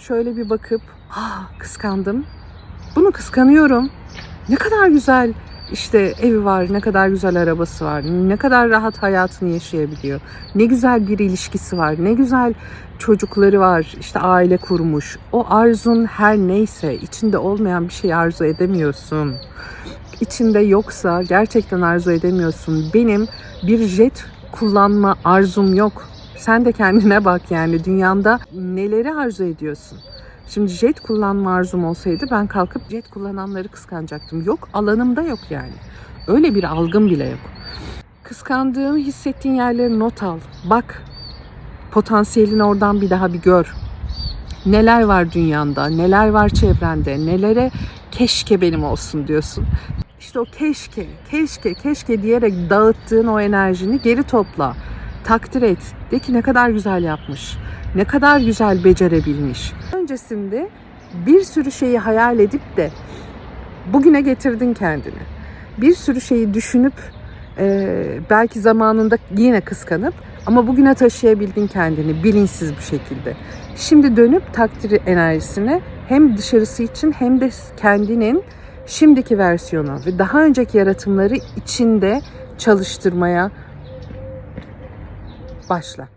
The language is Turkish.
şöyle bir bakıp ah kıskandım. Bunu kıskanıyorum. Ne kadar güzel işte evi var, ne kadar güzel arabası var, ne kadar rahat hayatını yaşayabiliyor. Ne güzel bir ilişkisi var, ne güzel çocukları var, işte aile kurmuş. O arzun her neyse içinde olmayan bir şey arzu edemiyorsun. İçinde yoksa gerçekten arzu edemiyorsun. Benim bir jet kullanma arzum yok. Sen de kendine bak yani dünyanda neleri arzu ediyorsun? Şimdi jet kullanma arzum olsaydı ben kalkıp jet kullananları kıskanacaktım. Yok alanımda yok yani. Öyle bir algım bile yok. Kıskandığını hissettiğin yerleri not al. Bak. Potansiyelini oradan bir daha bir gör. Neler var dünyanda, neler var çevrende, nelere keşke benim olsun diyorsun. İşte o keşke, keşke, keşke diyerek dağıttığın o enerjini geri topla. Takdir et. De ki ne kadar güzel yapmış. Ne kadar güzel becerebilmiş. Öncesinde bir sürü şeyi hayal edip de bugüne getirdin kendini. Bir sürü şeyi düşünüp e, belki zamanında yine kıskanıp ama bugüne taşıyabildin kendini bilinçsiz bir şekilde. Şimdi dönüp takdir enerjisine hem dışarısı için hem de kendinin şimdiki versiyonu ve daha önceki yaratımları içinde çalıştırmaya başla.